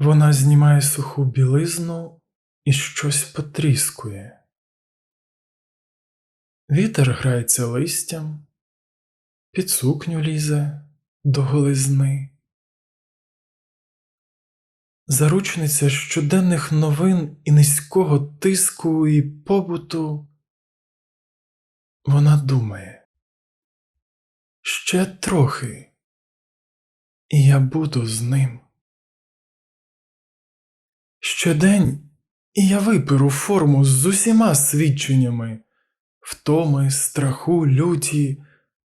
Вона знімає суху білизну і щось потріскує. Вітер грається листям, під сукню лізе до голизни. Заручниця щоденних новин і низького тиску і побуту. Вона думає. Ще трохи, і я буду з ним. Ще день, я виперу форму з усіма свідченнями втоми, страху, люті,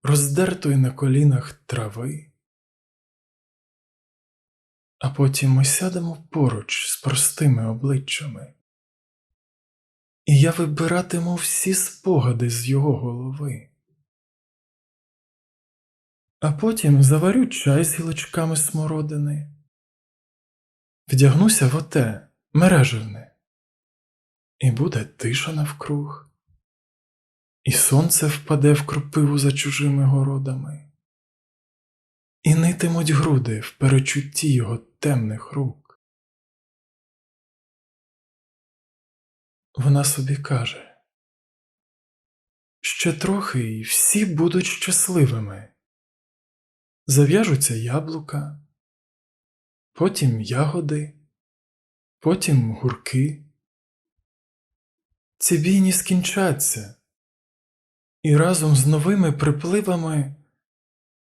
роздертої на колінах трави. А потім ми сядемо поруч з простими обличчями, і я вибиратиму всі спогади з його голови. А потім заварю чай з гілочками смородини, вдягнуся в оте мережевне, і буде тиша навкруг, і сонце впаде в кропиву за чужими городами, і нитимуть груди в перечутті його темних рук. Вона собі каже, ще трохи і всі будуть щасливими. Зав'яжуться яблука, потім ягоди, потім гурки. Ці бійні скінчаться, і разом з новими припливами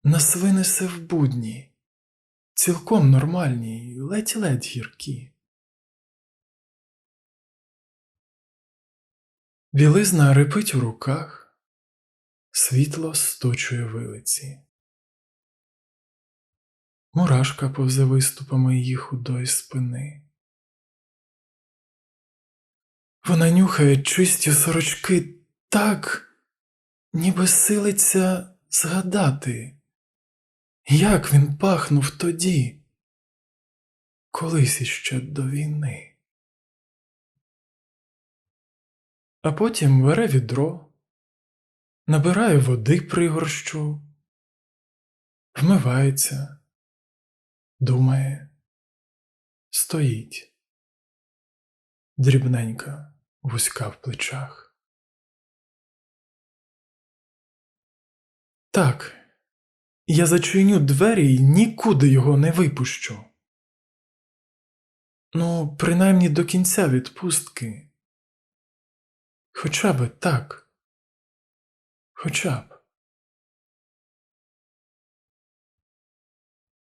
нас винесе в будні, цілком нормальні ледь-ледь гіркі. Білизна рипить у руках, світло сточує вилиці. Мурашка повзе виступами її худої спини. Вона нюхає чисті сорочки так, ніби силиться згадати, як він пахнув тоді, колись іще до війни. А потім бере відро, набирає води пригорщу, вмивається, думає, стоїть, дрібненька, вузька в плечах. Так, я зачиню двері і нікуди його не випущу. Ну, принаймні до кінця відпустки. Хоча би так. Хоча б.